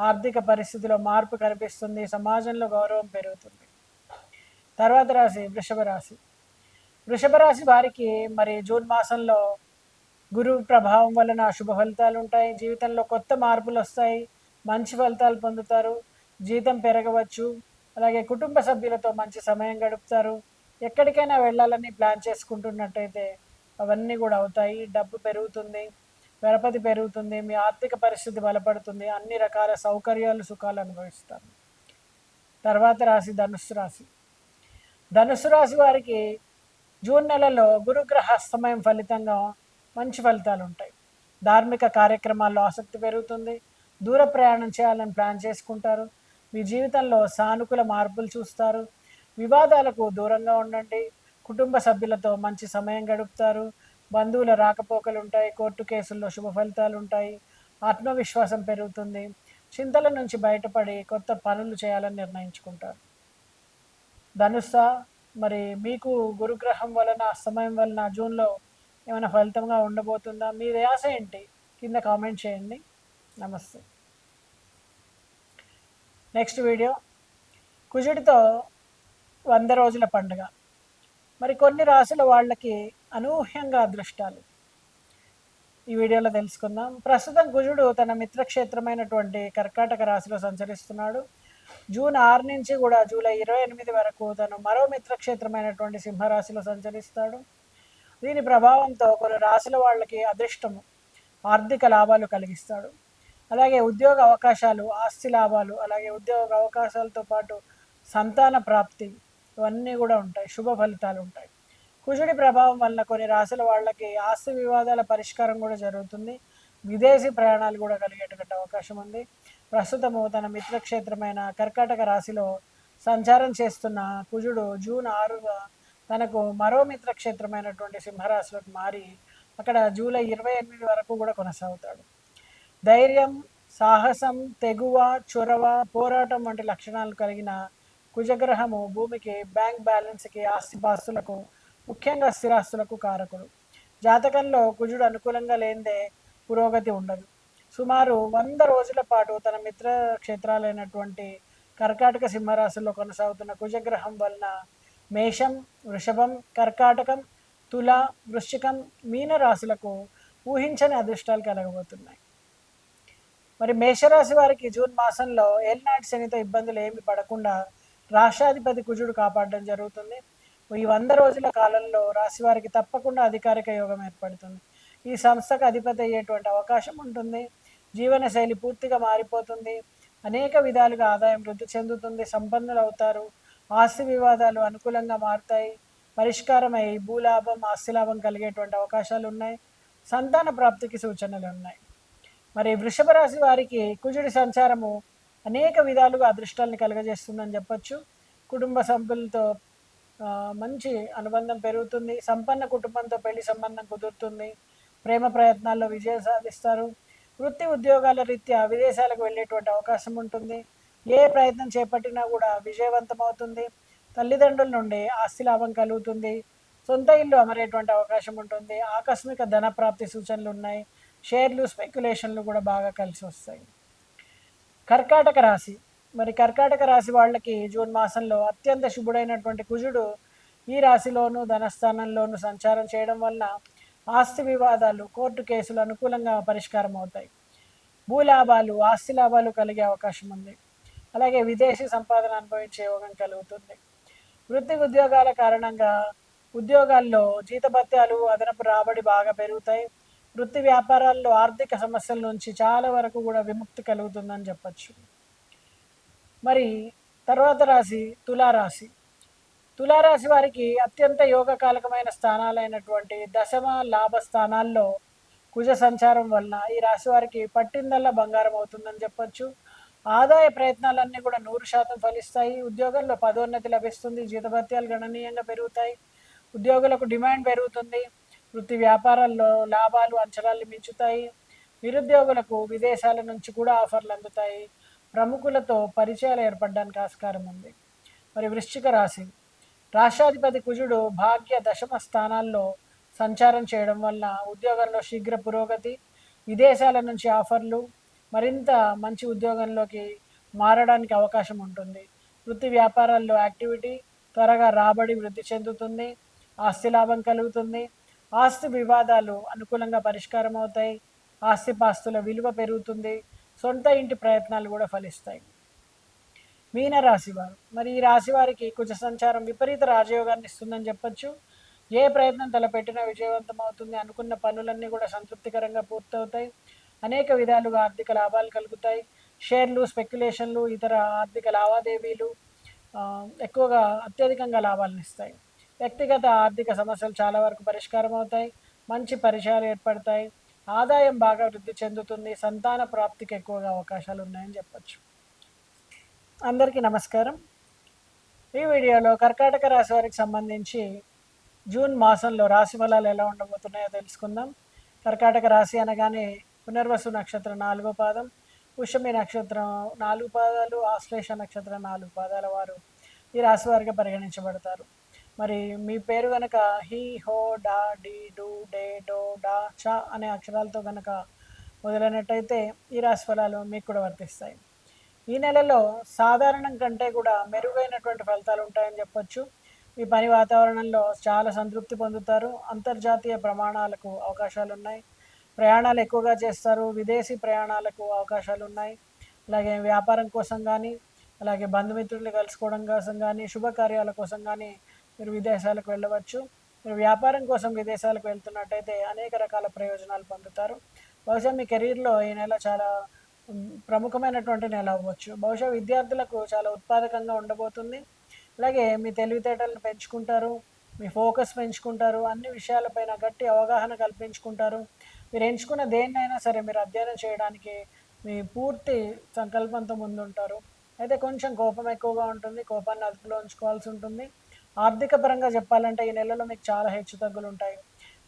ఆర్థిక పరిస్థితిలో మార్పు కనిపిస్తుంది. సమాజంలో గౌరవం పెరుగుతుంది. తర్వాత రాశి వృషభ రాశి. వృషభ రాశి వారికి మరి జూన్ మాసంలో గురువు ప్రభావం వలన శుభ ఫలితాలు ఉంటాయి. జీవితంలో కొత్త మార్పులు వస్తాయి. మంచి ఫలితాలు పొందుతారు. జీతం పెరగవచ్చు. అలాగే కుటుంబ సభ్యులతో మంచి సమయం గడుపుతారు. ఎక్కడికైనా వెళ్ళాలని ప్లాన్ చేసుకుంటున్నట్టయితే అవన్నీ కూడా అవుతాయి. డబ్బు పెరుగుతుంది. పరపతి పెరుగుతుంది మీ ఆర్థిక పరిస్థితి బలపడుతుంది అన్ని రకాల సౌకర్యాలు సుఖాలు అనుభవిస్తారు. తర్వాత రాశి ధనుస్సు రాశి. ధనుస్సు రాశి వారికి జూన్ నెలలో గురుగ్రహ అస్తమయం ఫలితంగా మంచి ఫలితాలు ఉంటాయి. ధార్మిక కార్యక్రమాల్లో ఆసక్తి పెరుగుతుంది దూర ప్రయాణం చేయాలని ప్లాన్ చేసుకుంటారు మీ జీవితంలో సానుకూల మార్పులు చూస్తారు వివాదాలకు దూరంగా ఉండండి కుటుంబ సభ్యులతో మంచి సమయం గడుపుతారు బంధువుల రాకపోకలు ఉంటాయి కోర్టు కేసుల్లో శుభ ఫలితాలు ఉంటాయి ఆత్మవిశ్వాసం పెరుగుతుంది. చింతల నుంచి బయటపడి కొత్త పనులు చేయాలని నిర్ణయించుకుంటారు. ధనుస్స మరి మీకు గురుగ్రహం వలన అస్తమయం వలన జూన్లో ఏమైనా ఫలితంగా ఉండబోతుందా? మీ ధ్యాస ఏంటి? కింద కామెంట్ చేయండి. నమస్తే. Next video. కుజుడితో వంద రోజుల పండుగ. మరి కొన్ని రాసుల వాళ్ళకి అనూహ్యంగా అదృష్టాలు. ఈ వీడియోలో తెలుసుకుందాం. ప్రస్తుతం కుజుడు తన మిత్రక్షేత్రమైనటువంటి కర్కాటక రాశిలో సంచరిస్తున్నాడు. జూన్ ఆరు నుంచి కూడా జూలై ఇరవై ఎనిమిది వరకు తను మరో మిత్రక్షేత్రమైనటువంటి సింహరాశిలో సంచరిస్తాడు. దీని ప్రభావంతో కొన్ని రాశుల వాళ్ళకి అదృష్టము ఆర్థిక లాభాలు కలిగిస్తాడు. అలాగే ఉద్యోగ అవకాశాలు ఆస్తి లాభాలు అలాగే ఉద్యోగ అవకాశాలతో పాటు సంతాన ప్రాప్తి ఇవన్నీ కూడా ఉంటాయి. శుభ ఫలితాలు ఉంటాయి. కుజుడి ప్రభావం వల్ల కొన్ని రాశుల వాళ్ళకి ఆస్తి వివాదాల పరిష్కారం కూడా జరుగుతుంది. విదేశీ ప్రయాణాలు కూడా కలిగేటువంటి అవకాశం ఉంది. ప్రస్తుతము తన మిత్రక్షేత్రమైన కర్కాటక రాశిలో సంచారం చేస్తున్న కుజుడు జూన్ ఆరుగా తనకు మరో మిత్రక్షేత్రమైనటువంటి సింహరాశిలోకి మారి అక్కడ జూలై ఇరవై ఎనిమిది వరకు కూడా కొనసాగుతాడు. ధైర్యం సాహసం తెగువ చొరవ పోరాటం వంటి లక్షణాలు కలిగిన కుజగ్రహము భూమికి బ్యాంక్ బ్యాలెన్స్కి ఆస్తిపాస్తులకు ముఖ్యంగా స్థిరాస్తులకు కారకుడు. జాతకంలో కుజుడు అనుకూలంగా లేనిదే పురోగతి ఉండదు. సుమారు వంద రోజుల పాటు తన మిత్ర క్షేత్రాలైనటువంటి కర్కాటక సింహరాశుల్లో కొనసాగుతున్న కుజగ్రహం వలన మేషం వృషభం కర్కాటకం తుల వృశ్చికం మీన రాశులకు ఊహించని అదృష్టాలు కలగబోతున్నాయి. మరి మేషరాశి వారికి జూన్ మాసంలో ఏలినాటి శనితో ఇబ్బందులు ఏమి పడకుండా రాష్ట్రాధిపతి కుజుడు కాపాడడం జరుగుతుంది. ఈ వంద రోజుల కాలంలో రాశి వారికి తప్పకుండా అధికారిక యోగం ఏర్పడుతుంది. ఈ సంస్థకు అధిపతి అయ్యేటువంటి అవకాశం ఉంటుంది. జీవనశైలి పూర్తిగా మారిపోతుంది. అనేక విధాలుగా ఆదాయం వృద్ధి చెందుతుంది. సంపన్నులు అవుతారు. ఆస్తి వివాదాలు అనుకూలంగా మారుతాయి. పరిష్కారమై భూలాభం ఆస్తిలాభం కలిగేటువంటి అవకాశాలు ఉన్నాయి. సంతాన ప్రాప్తికి సూచనలు ఉన్నాయి. మరి వృషభ రాశి వారికి కుజుడి సంచారము అనేక విధాలుగా అదృష్టాన్ని కలుగజేస్తుందని చెప్పచ్చు. కుటుంబ సభ్యులతో మంచి అనుబంధం పెరుగుతుంది. సంపన్న కుటుంబంతో పెళ్ళి సంబంధం కుదురుతుంది. ప్రేమ ప్రయత్నాల్లో విజయం సాధిస్తారు. వృత్తి ఉద్యోగాల రీత్యా విదేశాలకు వెళ్ళేటువంటి అవకాశం ఉంటుంది. ఏ ప్రయత్నం చేపట్టినా కూడా విజయవంతం అవుతుంది. తల్లిదండ్రుల నుండి ఆస్తి లాభం కలుగుతుంది. సొంత ఇల్లు అమరేటువంటి అవకాశం ఉంటుంది. ఆకస్మిక ధన ప్రాప్తి సూచనలు ఉన్నాయి. షేర్లు స్పెక్యులేషన్లు కూడా బాగా కలిసి వస్తాయి. కర్కాటక రాశి. మరి కర్కాటక రాశి వాళ్ళకి జూన్ మాసంలో అత్యంత శుభుడైనటువంటి కుజుడు ఈ రాశిలోను ధనస్థానంలోను సంచారం చేయడం వల్ల ఆస్తి వివాదాలు కోర్టు కేసులు అనుకూలంగా పరిష్కారం అవుతాయి. భూలాభాలు ఆస్తి లాభాలు కలిగే అవకాశం ఉంది. అలాగే విదేశీ సంపాదన అనుభవించే యోగం కలుగుతుంది. వృత్తి ఉద్యోగాల కారణంగా ఉద్యోగాల్లో జీతభత్యాలు అదనపు రాబడి బాగా పెరుగుతాయి. వృత్తి వ్యాపారాల్లో ఆర్థిక సమస్యల నుంచి చాలా వరకు కూడా విముక్తి కలుగుతుందని చెప్పచ్చు. మరి తర్వాత రాశి తులారాశి. తులారాశి వారికి అత్యంత యోగకాలకమైన స్థానాలైనటువంటి దశమ లాభ స్థానాల్లో కుజ సంచారం వలన ఈ రాశి వారికి పట్టిందల్లా బంగారం అవుతుందని చెప్పొచ్చు. ఆదాయ ప్రయత్నాలన్నీ కూడా నూరు శాతం ఫలిస్తాయి. ఉద్యోగంలో పదోన్నతి లభిస్తుంది. జీతభత్యాలు గణనీయంగా పెరుగుతాయి. ఉద్యోగులకు డిమాండ్ పెరుగుతుంది. వృత్తి వ్యాపారాల్లో లాభాలు అంచనాలు మించుతాయి. నిరుద్యోగులకు విదేశాల నుంచి కూడా ఆఫర్లు అందుతాయి. ప్రముఖులతో పరిచయాలు ఏర్పడడానికి ఆస్కారం ఉంది. మరి వృశ్చిక రాశి. రాష్ట్రాధిపతి కుజుడు భాగ్య దశమ స్థానాల్లో సంచారం చేయడం వల్ల ఉద్యోగంలో శీఘ్ర పురోగతి విదేశాల నుంచి ఆఫర్లు మరింత మంచి ఉద్యోగంలోకి మారడానికి అవకాశం ఉంటుంది. వృత్తి వ్యాపారాల్లో యాక్టివిటీ త్వరగా రాబడి వృద్ధి చెందుతుంది ఆస్తి లాభం కలుగుతుంది. ఆస్తి వివాదాలు అనుకూలంగా పరిష్కారం అవుతాయి ఆస్తిపాస్తుల విలువ పెరుగుతుంది. సొంత ఇంటి ప్రయత్నాలు కూడా ఫలిస్తాయి. మీన వారు. మరి ఈ రాశి వారికి కుజ సంచారం విపరీత రాజయోగాన్ని ఇస్తుందని చెప్పొచ్చు. ఏ ప్రయత్నం తలపెట్టినా విజయవంతం అవుతుంది అనుకున్న పనులన్నీ కూడా సంతృప్తికరంగా పూర్తవుతాయి. అనేక విధాలుగా ఆర్థిక లాభాలు కలుగుతాయి. షేర్లు స్పెక్యులేషన్లు ఇతర ఆర్థిక లావాదేవీలు ఎక్కువగా అత్యధికంగా లాభాలను ఇస్తాయి. వ్యక్తిగత ఆర్థిక సమస్యలు చాలా వరకు పరిష్కారం అవుతాయి. మంచి పరిచయాలు ఏర్పడతాయి. ఆదాయం బాగా వృద్ధి చెందుతుంది సంతాన ప్రాప్తికి ఎక్కువగా అవకాశాలు ఉన్నాయని చెప్పచ్చు. అందరికీ నమస్కారం. ఈ వీడియోలో కర్కాటక రాశి వారికి సంబంధించి జూన్ మాసంలో రాశి ఫలాలు ఎలా ఉండబోతున్నాయో తెలుసుకుందాం. కర్కాటక రాశి అనగానే పునర్వసు నక్షత్రం నాలుగో పాదం పుష్యమి నక్షత్రం నాలుగు పాదాలు ఆశ్లేష నక్షత్రం నాలుగు పాదాల వారు ఈ రాశి వారిగా పరిగణించబడతారు. మరి మీ పేరు కనుక హీ హో డా డి డు డే డో డా చా అనే అక్షరాలతో కనుక మొదలైనట్టయితే ఈ రాశి ఫలాలు మీకు కూడా వర్తిస్తాయి. ఈ నెలలో సాధారణం కంటే కూడా మెరుగైనటువంటి ఫలితాలు ఉంటాయని చెప్పొచ్చు. మీ పని వాతావరణంలో చాలా సంతృప్తి పొందుతారు. అంతర్జాతీయ ప్రమాణాలకు అవకాశాలు ఉన్నాయి ప్రయాణాలు ఎక్కువగా చేస్తారు. విదేశీ ప్రయాణాలకు అవకాశాలు ఉన్నాయి అలాగే వ్యాపారం కోసం కానీ అలాగే బంధుమిత్రులు కలుసుకోవడం కోసం కానీ శుభకార్యాల కోసం కానీ మీరు విదేశాలకు వెళ్ళవచ్చు. మీరు వ్యాపారం కోసం విదేశాలకు వెళ్తున్నట్టయితే అనేక రకాల ప్రయోజనాలు పొందుతారు. బహుశా మీ కెరీర్లో ఈ నెల చాలా ప్రముఖమైనటువంటి నెల అవ్వచ్చు. బహుశా విద్యార్థులకు చాలా ఉత్పాదకంగా ఉండబోతుంది. అలాగే మీ తెలివితేటలను పెంచుకుంటారు మీ ఫోకస్ పెంచుకుంటారు అన్ని విషయాలపైన గట్టి అవగాహన కల్పించుకుంటారు. మీరు ఎంచుకున్న దేన్నైనా సరే మీరు అధ్యయనం చేయడానికి మీ పూర్తి సంకల్పంతో ముందుంటారు. అయితే కొంచెం కోపం ఎక్కువగా ఉంటుంది కోపాన్ని అదుపులో ఉంచుకోవాల్సి ఉంటుంది. ఆర్థిక పరంగా చెప్పాలంటే ఈ నెలలో మీకు చాలా హెచ్చు తగ్గులు ఉంటాయి.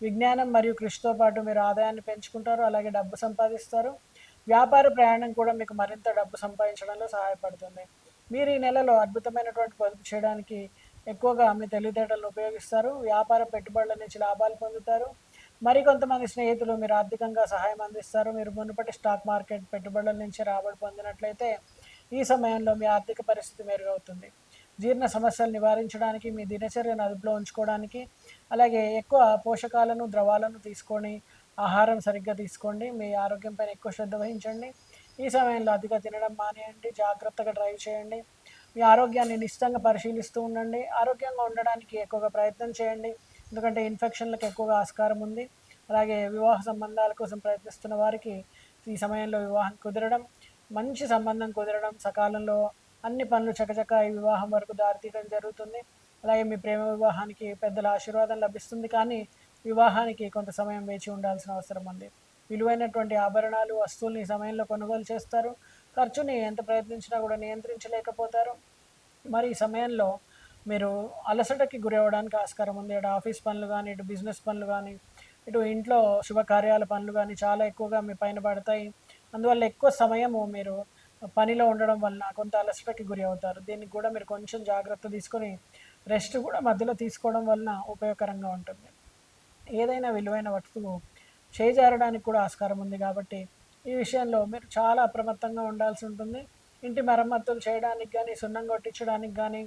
విజ్ఞానం మరియు కృషితో పాటు మీరు ఆదాయాన్ని పెంచుకుంటారు అలాగే డబ్బు సంపాదిస్తారు. వ్యాపార ప్రయాణం కూడా మీకు మరింత డబ్బు సంపాదించడంలో సహాయపడుతుంది. మీరు ఈ నెలలో అద్భుతమైనటువంటి పొదుపు చేయడానికి ఎక్కువగా మీ తెలివితేటలను ఉపయోగిస్తారు. వ్యాపార పెట్టుబడుల నుంచి లాభాలు పొందుతారు. మరికొంతమంది స్నేహితులు మీరు ఆర్థికంగా సహాయం అందిస్తారు. మీరు మునుపటి స్టాక్ మార్కెట్ పెట్టుబడుల నుంచి రాబడి పొందినట్లయితే ఈ సమయంలో మీ ఆర్థిక పరిస్థితి మెరుగవుతుంది. జీర్ణ సమస్యలు నివారించడానికి మీ దినచర్యను అదుపులో ఉంచుకోవడానికి అలాగే ఎక్కువ పోషకాలను ద్రవాలను తీసుకొని ఆహారం సరిగ్గా తీసుకోండి మీ ఆరోగ్యం పైన ఎక్కువ శ్రద్ధ వహించండి. ఈ సమయంలో అధిక తినడం మానేయండి జాగ్రత్తగా డ్రైవ్ చేయండి మీ ఆరోగ్యాన్ని నిశ్చితంగా పరిశీలిస్తూ ఉండండి ఆరోగ్యంగా ఉండడానికి ఎక్కువగా ప్రయత్నం చేయండి ఎందుకంటే ఇన్ఫెక్షన్లకు ఎక్కువగా ఆస్కారం ఉంది. అలాగే వివాహ సంబంధాల కోసం ప్రయత్నిస్తున్న వారికి ఈ సమయంలో వివాహం కుదరడం మంచి సంబంధం కుదరడం సకాలంలో అన్ని పనులు చకచక ఈ వివాహం వరకు దారితీయడం జరుగుతుంది. అలాగే మీ ప్రేమ వివాహానికి పెద్దల ఆశీర్వాదం లభిస్తుంది. కానీ వివాహానికి కొంత సమయం వేచి ఉండాల్సిన అవసరం ఉంది. విలువైనటువంటి ఆభరణాలు వస్తువుల్ని సమయంలో కొనుగోలు చేస్తారు. ఖర్చుని ఎంత ప్రయత్నించినా కూడా నియంత్రించలేకపోతారు. మరి ఈ సమయంలో మీరు అలసటకి గురి అవ్వడానికి ఆస్కారం ఉంది. ఇటు ఆఫీస్ పనులు కానీ ఇటు బిజినెస్ పనులు కానీ ఇటు ఇంట్లో శుభకార్యాల పనులు కానీ చాలా ఎక్కువగా మీ పైన పడతాయి. అందువల్ల ఎక్కువ సమయము మీరు పనిలో ఉండడం వలన కొంత అలసటకి గురి అవుతారు. దీనికి కూడా మీరు కొంచెం జాగ్రత్త తీసుకొని రెస్ట్ కూడా మధ్యలో తీసుకోవడం వలన ఉపయోగకరంగా ఉంటుంది. ఏదైనా విలువైన వస్తువు చేజారడానికి కూడా ఆస్కారం ఉంది కాబట్టి ఈ విషయంలో మీరు చాలా అప్రమత్తంగా ఉండాల్సి ఉంటుంది. ఇంటి మరమ్మతులు చేయడానికి కానీ సున్నం కొట్టించడానికి కానీ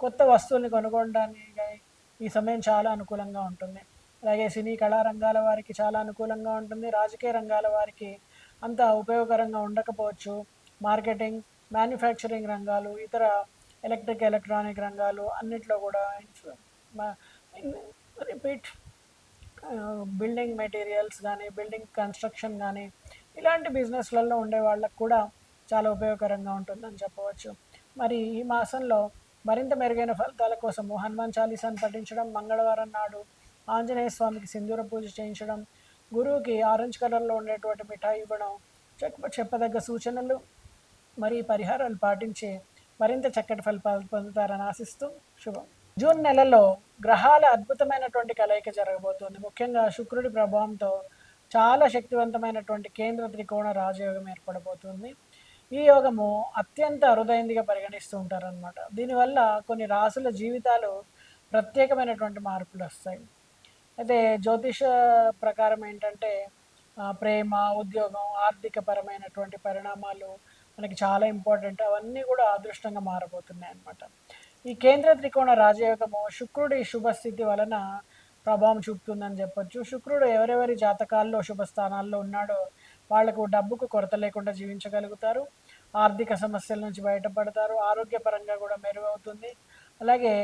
కొత్త వస్తువుల్ని కొనుక్కోవడానికి కానీ ఈ సమయం చాలా అనుకూలంగా ఉంటుంది. అలాగే సినీ కళా రంగాల వారికి చాలా అనుకూలంగా ఉంటుంది. రాజకీయ రంగాల వారికి అంత ఉపయోగకరంగా ఉండకపోవచ్చు. మార్కెటింగ్ మ్యానుఫ్యాక్చరింగ్ రంగాలు ఇతర ఎలక్ట్రిక్ ఎలక్ట్రానిక్ రంగాలు అన్నిట్లో కూడా రిపీట్ బిల్డింగ్ మెటీరియల్స్ కానీ బిల్డింగ్ కన్స్ట్రక్షన్ కానీ ఇలాంటి బిజినెస్లలో ఉండే వాళ్ళకు కూడా చాలా ఉపయోగకరంగా ఉంటుందని చెప్పవచ్చు. మరి ఈ మాసంలో మరింత మెరుగైన ఫలితాల కోసము హనుమాన్ చాలీసాను పఠించడం మంగళవారం నాడు ఆంజనేయ స్వామికి సింధూర పూజ చేయించడం గురువుకి ఆరెంజ్ కలర్లో ఉండేటువంటి మిఠాయి ఇవ్వడం చెప్ప చెప్పదగ్గ సూచనలు మరి ఈ పరిహారాలు పాటించి మరింత చక్కటి ఫలితాలు పొందుతారని ఆశిస్తూ శుభం. జూన్ నెలలో గ్రహాల అద్భుతమైనటువంటి కలయిక జరగబోతోంది. ముఖ్యంగా శుక్రుడి ప్రభావంతో చాలా శక్తివంతమైనటువంటి కేంద్ర త్రికోణ రాజయోగం ఏర్పడబోతుంది. ఈ యోగము అత్యంత అరుదైందిగా పరిగణిస్తూ ఉంటారనమాట దీనివల్ల కొన్ని రాసుల జీవితాలు ప్రత్యేకమైనటువంటి మార్పులు వస్తాయి. అయితే జ్యోతిష ప్రకారం ఏంటంటే ప్రేమ ఉద్యోగం ఆర్థిక పరమైనటువంటి పరిణామాలు మనకి చాలా ఇంపార్టెంట్. అవన్నీ కూడా అదృష్టంగా మారబోతున్నాయి అన్నమాట ఈ కేంద్ర త్రికోణ రాజయోగము శుక్రుడి శుభస్థితి వలన ప్రభావం చూపుతుందని చెప్పొచ్చు. శుక్రుడు ఎవరెవరి జాతకాల్లో శుభ స్థానాల్లో ఉన్నాడో వాళ్ళకు డబ్బుకు కొరత లేకుండా జీవించగలుగుతారు. ఆర్థిక సమస్యల నుంచి బయటపడతారు. ఆరోగ్యపరంగా కూడా మెరుగవుతుంది. అలాగే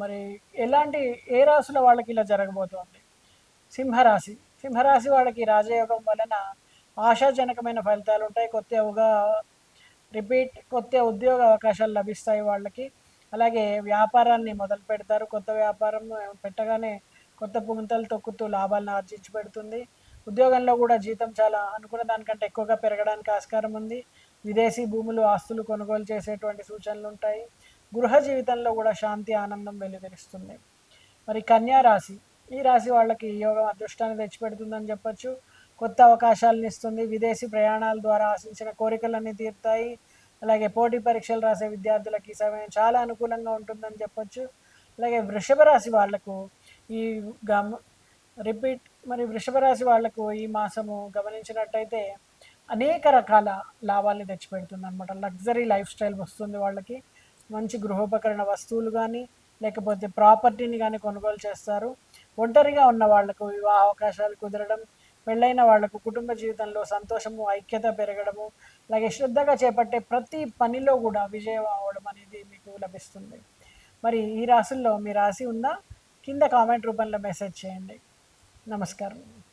మరి ఎలాంటి ఏ రాశుల వాళ్ళకి ఇలా జరగబోతోంది? సింహరాశి. సింహరాశి వాళ్ళకి రాజయోగం వలన ఆశాజనకమైన ఫలితాలు ఉంటాయి. కొత్తగా రిపీట్ కొత్త ఉద్యోగ అవకాశాలు లభిస్తాయి వాళ్ళకి. అలాగే వ్యాపారాన్ని మొదలు పెడతారు. కొత్త వ్యాపారం పెట్టగానే కొత్త పుంతలు తొక్కుతూ లాభాలను ఆర్జించి పెడుతుంది. ఉద్యోగంలో కూడా జీతం చాలా అనుకున్న దానికంటే ఎక్కువగా పెరగడానికి ఆస్కారం ఉంది. విదేశీ భూములు ఆస్తులు కొనుగోలు చేసేటువంటి సూచనలు ఉంటాయి. గృహ జీవితంలో కూడా శాంతి ఆనందం వెలువరిస్తుంది మరి కన్యా రాశి ఈ రాశి వాళ్ళకి యోగం అదృష్టాన్ని తెచ్చిపెడుతుందని చెప్పొచ్చు. కొత్త అవకాశాలను ఇస్తుంది. విదేశీ ప్రయాణాల ద్వారా ఆశించిన కోరికలన్నీ తీరుతాయి. అలాగే పోటీ పరీక్షలు రాసే విద్యార్థులకి ఈ సమయం చాలా అనుకూలంగా ఉంటుందని చెప్పొచ్చు. అలాగే వృషభ రాశి వాళ్ళకు ఈ గమ రిపీట్ మరి వృషభ రాశి వాళ్ళకు ఈ మాసము గమనించినట్టయితే అనేక రకాల లాభాల్ని తెచ్చిపెడుతుంది అనమాట లగ్జరీ లైఫ్ స్టైల్ వస్తుంది వాళ్ళకి మంచి గృహోపకరణ వస్తువులు కానీ లేకపోతే ప్రాపర్టీని కానీ కొనుగోలు చేస్తారు. ఒంటరిగా ఉన్న వాళ్ళకు వివాహ అవకాశాలు కుదరడం పెళ్ళైన వాళ్ళకు కుటుంబ జీవితంలో సంతోషము ఐక్యత పెరగడము అలాగే శ్రద్ధగా చేపట్టే ప్రతి పనిలో కూడా విజయం అవడం అనేది మీకు లభిస్తుంది. మరి ఈ రాశుల్లో మీ రాశి ఉందా కింద కామెంట్ రూపంలో మెసేజ్ చేయండి. నమస్కారం.